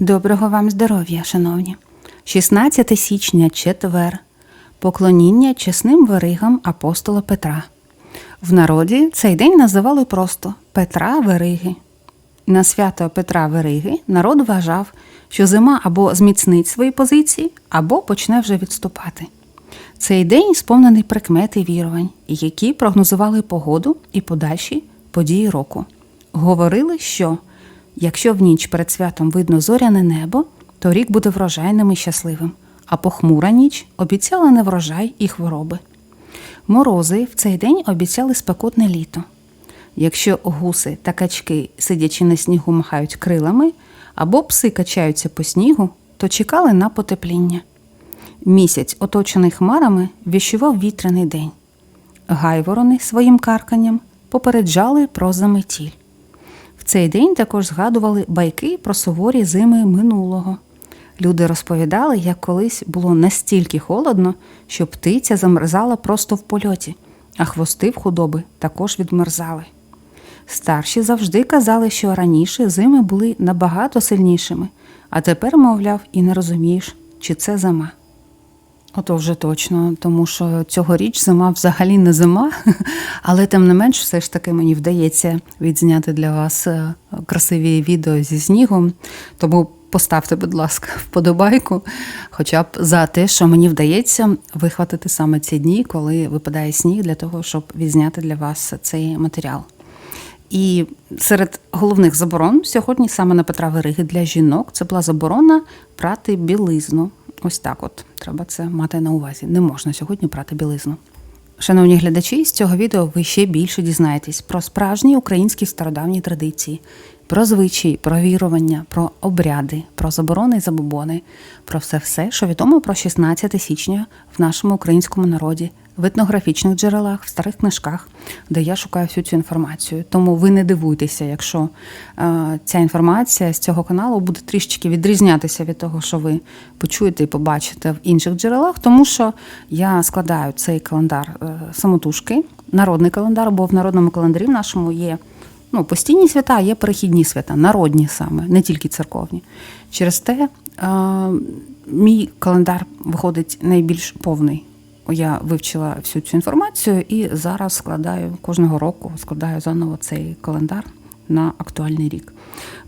Доброго вам здоров'я, шановні. 16 січня, четвер. Поклоніння чесним веригам апостола Петра. В народі цей день називали просто Петра Вериги. На свято Петра Вериги народ вважав, що зима або зміцнить свої позиції, або почне вже відступати. Цей день сповнений прикмет і вірувань, які прогнозували погоду і подальші події року. Говорили, що якщо в ніч перед святом видно зоряне небо, то рік буде врожайним і щасливим, а похмура ніч обіцяла неврожай і хвороби. Морози в цей день обіцяли спекотне літо. Якщо гуси та качки, сидячи на снігу, махають крилами, або пси качаються по снігу, то чекали на потепління. Місяць, оточений хмарами, віщував вітряний день. Гайворони своїм карканням попереджали про заметіль. Цей день також згадували байки про суворі зими минулого. Люди розповідали, як колись було настільки холодно, що птиця замерзала просто в польоті, а хвости в худоби також відмерзали. Старші завжди казали, що раніше зими були набагато сильнішими, а тепер, мовляв, і не розумієш, чи це зима. Ото вже точно, тому що цьогоріч зима взагалі не зима, але тим не менш, все ж таки мені вдається відзняти для вас е, красиві відео зі снігом. Тому поставте, будь ласка, вподобайку, хоча б за те, що мені вдається вихватити саме ці дні, коли випадає сніг, для того, щоб відзняти для вас цей матеріал. І серед головних заборон сьогодні саме на Петра Вериги для жінок це була заборона прати білизну. Ось так от треба це мати на увазі. Не можна сьогодні прати білизну. Шановні глядачі, з цього відео ви ще більше дізнаєтесь про справжні українські стародавні традиції, про звичаї, про вірування, про обряди, про заборони і забобони, про все все, що відомо про 16 січня в нашому українському народі, в етнографічних джерелах, в старих книжках, де я шукаю всю цю інформацію. Тому ви не дивуйтеся, якщо е, ця інформація з цього каналу буде трішечки відрізнятися від того, що ви почуєте і побачите в інших джерелах, тому що я складаю цей календар е, самотужки, народний календар, бо в народному календарі в нашому є. Ну, постійні свята, є перехідні свята, народні саме, не тільки церковні. Через те е, мій календар виходить найбільш повний. Я вивчила всю цю інформацію і зараз складаю кожного року складаю заново цей календар на актуальний рік.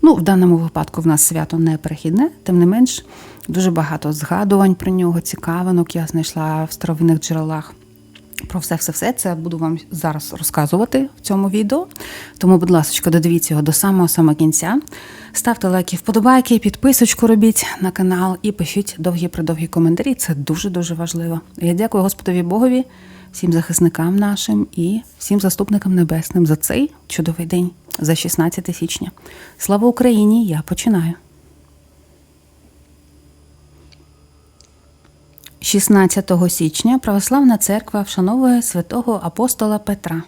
Ну, в даному випадку в нас свято не перехідне, тим не менш, дуже багато згадувань про нього, цікавинок я знайшла в старовинних джерелах. Про все, все, все це буду вам зараз розказувати в цьому відео. Тому, будь ласка, додивіться його до самого самого кінця. Ставте лайки, вподобайки, підписочку робіть на канал і пишіть довгі-придовгі коментарі. Це дуже-дуже важливо. Я дякую Господові Богові, всім захисникам нашим і всім заступникам небесним за цей чудовий день, за 16 січня. Слава Україні! Я починаю. 16 січня Православна церква вшановує святого апостола Петра.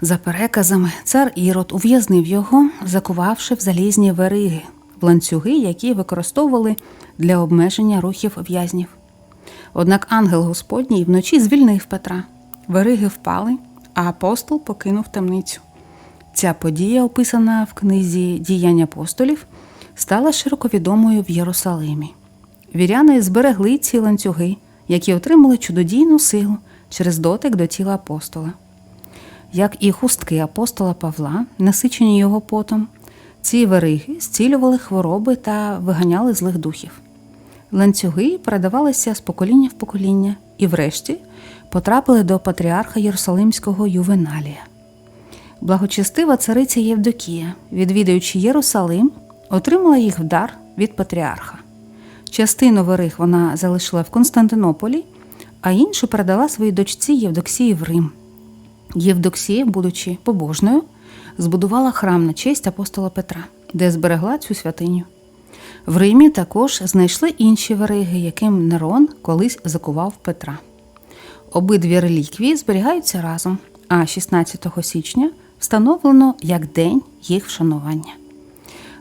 За переказами, цар Ірод ув'язнив його, закувавши в залізні вериги, в ланцюги, які використовували для обмеження рухів в'язнів. Однак ангел Господній вночі звільнив Петра. Вериги впали, а апостол покинув темницю. Ця подія, описана в книзі Діянь апостолів, стала широко відомою в Єрусалимі. Віряни зберегли ці ланцюги, які отримали чудодійну силу через дотик до тіла апостола. Як і хустки апостола Павла, насичені його потом, ці вериги зцілювали хвороби та виганяли злих духів. Ланцюги передавалися з покоління в покоління і, врешті, потрапили до патріарха Єрусалимського Ювеналія. Благочестива цариця Євдокія, відвідуючи Єрусалим, отримала їх в дар від патріарха. Частину вериг вона залишила в Константинополі, а іншу передала своїй дочці Євдоксії в Рим. Євдоксія, будучи побожною, збудувала храм на честь апостола Петра, де зберегла цю святиню. В Римі також знайшли інші вериги, яким Нерон колись закував Петра. Обидві реліквії зберігаються разом, а 16 січня встановлено як день їх вшанування.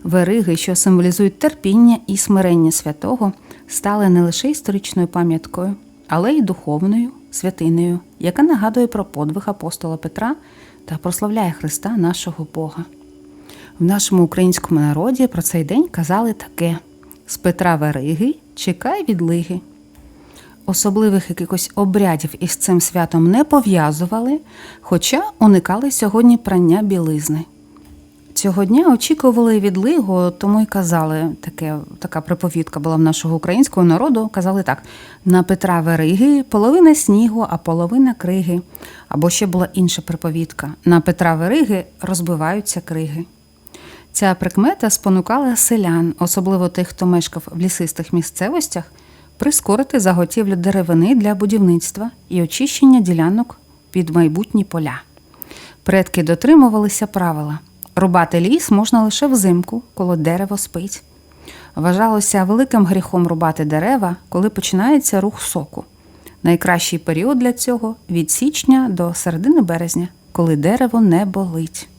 Вериги, що символізують терпіння і смирення святого, стали не лише історичною пам'яткою, але й духовною святинею, яка нагадує про подвиг апостола Петра та прославляє Христа нашого Бога. В нашому українському народі про цей день казали таке: з Петра Вериги чекай відлиги. Особливих якихось обрядів із цим святом не пов'язували, хоча уникали сьогодні прання білизни. Цього дня очікували відлигу, тому й казали таке, така приповідка була в нашого українського народу. Казали так: на Петра Вериги половина снігу, а половина криги. Або ще була інша приповідка: на Петра Вериги розбиваються криги. Ця прикмета спонукала селян, особливо тих, хто мешкав в лісистих місцевостях, прискорити заготівлю деревини для будівництва і очищення ділянок під майбутні поля. Предки дотримувалися правила. Рубати ліс можна лише взимку, коли дерево спить. Вважалося великим гріхом рубати дерева, коли починається рух соку. Найкращий період для цього від січня до середини березня, коли дерево не болить.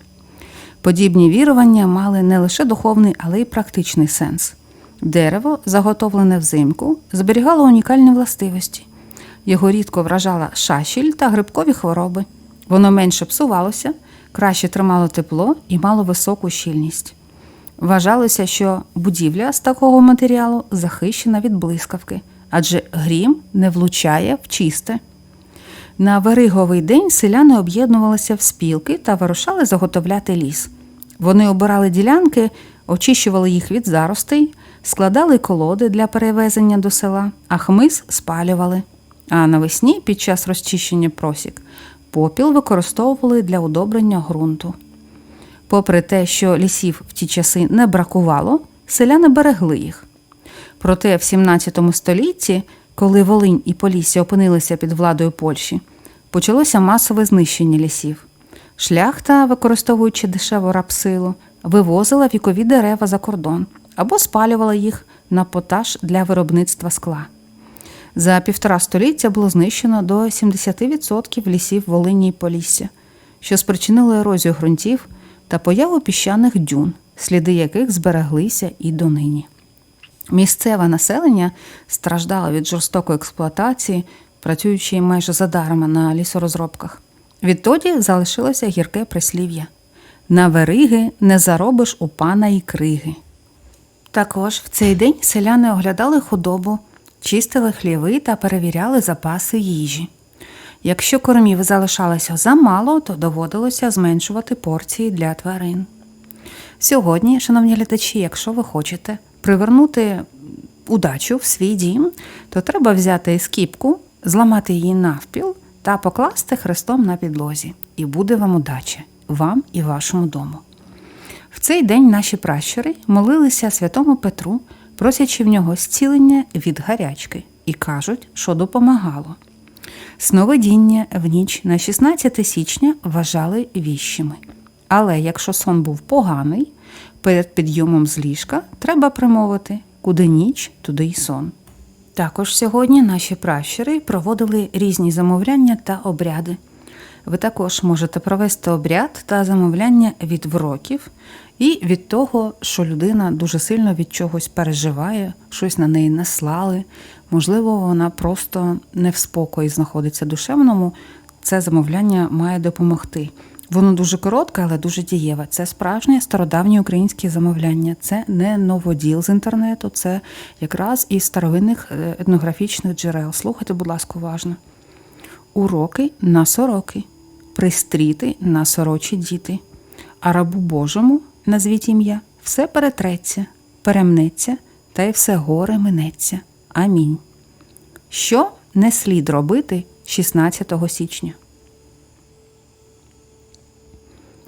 Подібні вірування мали не лише духовний, але й практичний сенс. Дерево, заготовлене взимку, зберігало унікальні властивості. Його рідко вражала шашіль та грибкові хвороби. Воно менше псувалося, краще тримало тепло і мало високу щільність. Вважалося, що будівля з такого матеріалу захищена від блискавки, адже грім не влучає в чисте. На Вериговий день селяни об'єднувалися в спілки та вирушали заготовляти ліс. Вони обирали ділянки, очищували їх від заростей, складали колоди для перевезення до села, а хмиз спалювали. А навесні, під час розчищення просік, попіл використовували для удобрення ґрунту. Попри те, що лісів в ті часи не бракувало, селяни берегли їх. Проте в 17 столітті, коли Волинь і Полісся опинилися під владою Польщі, почалося масове знищення лісів. Шляхта, використовуючи дешеву рапсилу, вивозила вікові дерева за кордон або спалювала їх на поташ для виробництва скла. За півтора століття було знищено до 70% лісів Волині і Полісся, що спричинило ерозію ґрунтів та появу піщаних дюн, сліди яких збереглися і донині. Місцеве населення страждало від жорстокої експлуатації, працюючи майже задарма на лісорозробках. Відтоді залишилося гірке прислів'я на вериги не заробиш у пана і криги. Також в цей день селяни оглядали худобу, чистили хліви та перевіряли запаси їжі. Якщо кормів залишалося замало, то доводилося зменшувати порції для тварин. Сьогодні, шановні глядачі, якщо ви хочете привернути удачу в свій дім, то треба взяти скіпку, зламати її навпіл та покласти хрестом на підлозі. І буде вам удача, вам і вашому дому. В цей день наші пращури молилися святому Петру, просячи в нього зцілення від гарячки, і кажуть, що допомагало. Сновидіння в ніч на 16 січня вважали віщими. Але якщо сон був поганий, перед підйомом з ліжка треба примовити куди ніч, туди й сон. Також сьогодні наші пращури проводили різні замовляння та обряди. Ви також можете провести обряд та замовляння від вроків і від того, що людина дуже сильно від чогось переживає, щось на неї наслали. Можливо, вона просто не в спокої знаходиться душевному. Це замовляння має допомогти. Воно дуже коротке, але дуже дієве. Це справжнє стародавнє українське замовляння. Це не новоділ з інтернету, це якраз із старовинних е, етнографічних джерел. Слухайте, будь ласка, уважно. Уроки на сороки, пристріти на сорочі діти, а рабу Божому, назвіть ім'я, все перетреться, перемнеться, та й все горе минеться. Амінь. Що не слід робити 16 січня?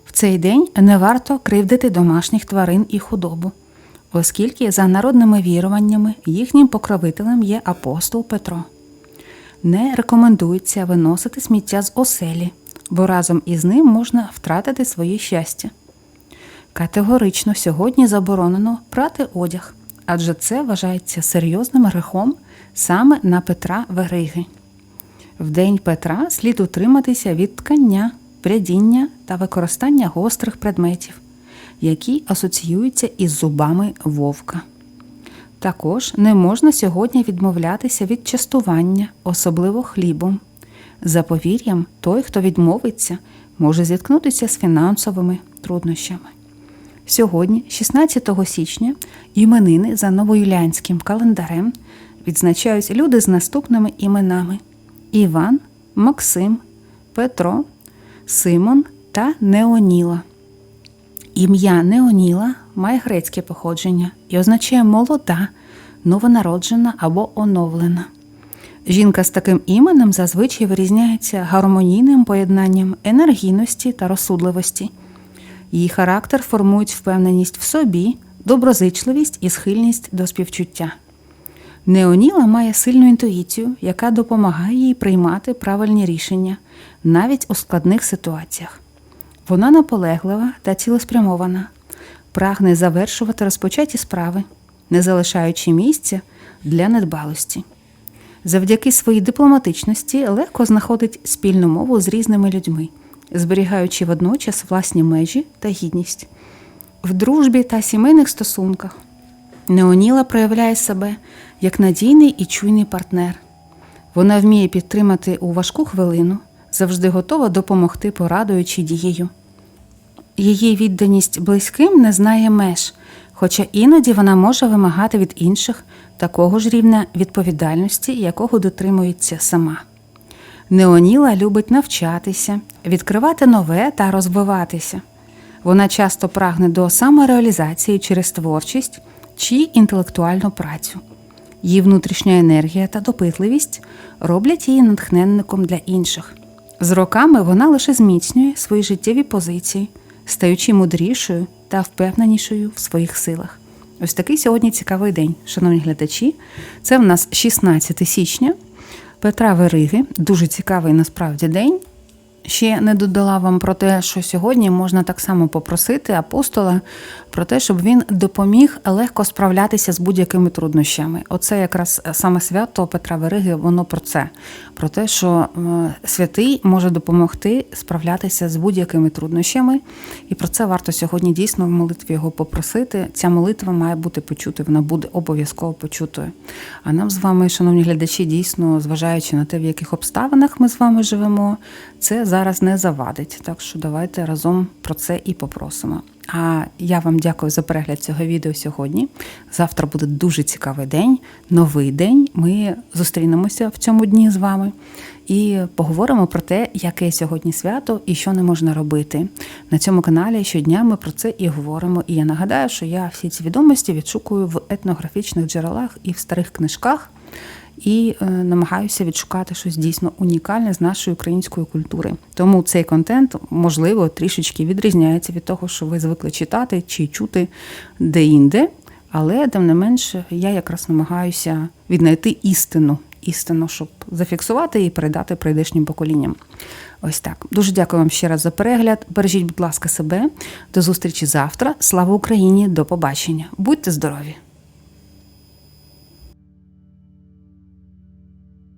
В цей день не варто кривдити домашніх тварин і худобу, оскільки, за народними віруваннями, їхнім покровителем є апостол Петро. Не рекомендується виносити сміття з оселі, бо разом із ним можна втратити своє щастя. Категорично сьогодні заборонено прати одяг, адже це вважається серйозним грехом саме на Петра Вериги. В день Петра слід утриматися від ткання, прядіння та використання гострих предметів, які асоціюються із зубами вовка. Також не можна сьогодні відмовлятися від частування, особливо хлібом. За повір'ям, той, хто відмовиться, може зіткнутися з фінансовими труднощами. Сьогодні, 16 січня, іменини за новоюліанським календарем відзначають люди з наступними іменами: Іван, Максим, Петро, Симон та Неоніла. Ім'я Неоніла має грецьке походження і означає молода, новонароджена або оновлена. Жінка з таким іменем зазвичай вирізняється гармонійним поєднанням енергійності та розсудливості. Її характер формують впевненість в собі, доброзичливість і схильність до співчуття. Неоніла має сильну інтуїцію, яка допомагає їй приймати правильні рішення навіть у складних ситуаціях. Вона наполеглива та цілеспрямована, прагне завершувати розпочаті справи, не залишаючи місця для недбалості. Завдяки своїй дипломатичності легко знаходить спільну мову з різними людьми, зберігаючи водночас власні межі та гідність. В дружбі та сімейних стосунках Неоніла проявляє себе як надійний і чуйний партнер. Вона вміє підтримати у важку хвилину, завжди готова допомогти порадою чи дією. Її відданість близьким не знає меж, хоча іноді вона може вимагати від інших такого ж рівня відповідальності, якого дотримується сама. Неоніла любить навчатися, відкривати нове та розвиватися. Вона часто прагне до самореалізації через творчість чи інтелектуальну працю. Її внутрішня енергія та допитливість роблять її натхненником для інших. З роками вона лише зміцнює свої життєві позиції, стаючи мудрішою та впевненішою в своїх силах. Ось такий сьогодні цікавий день, шановні глядачі. Це в нас 16 січня Петра Вериги. Дуже цікавий насправді день. Ще не додала вам про те, що сьогодні можна так само попросити апостола про те, щоб він допоміг легко справлятися з будь-якими труднощами. Оце якраз саме свято Петра Вериги, воно про це, про те, що е, святий може допомогти справлятися з будь-якими труднощами, і про це варто сьогодні дійсно в молитві його попросити. Ця молитва має бути почутою, вона буде обов'язково почутою. А нам з вами, шановні глядачі, дійсно, зважаючи на те, в яких обставинах ми з вами живемо, це зараз не завадить. Так що давайте разом про це і попросимо. А я вам дякую за перегляд цього відео сьогодні. Завтра буде дуже цікавий день, новий день. Ми зустрінемося в цьому дні з вами і поговоримо про те, яке сьогодні свято і що не можна робити. На цьому каналі щодня ми про це і говоримо. І я нагадаю, що я всі ці відомості відшукую в етнографічних джерелах і в старих книжках і е, намагаюся відшукати щось дійсно унікальне з нашої української культури. Тому цей контент, можливо, трішечки відрізняється від того, що ви звикли читати чи чути де-інде. Але, тим не менш, я якраз намагаюся віднайти істину, істину, щоб зафіксувати і передати прийдешнім поколінням. Ось так. Дуже дякую вам ще раз за перегляд. Бережіть, будь ласка, себе. До зустрічі завтра. Слава Україні! До побачення! Будьте здорові!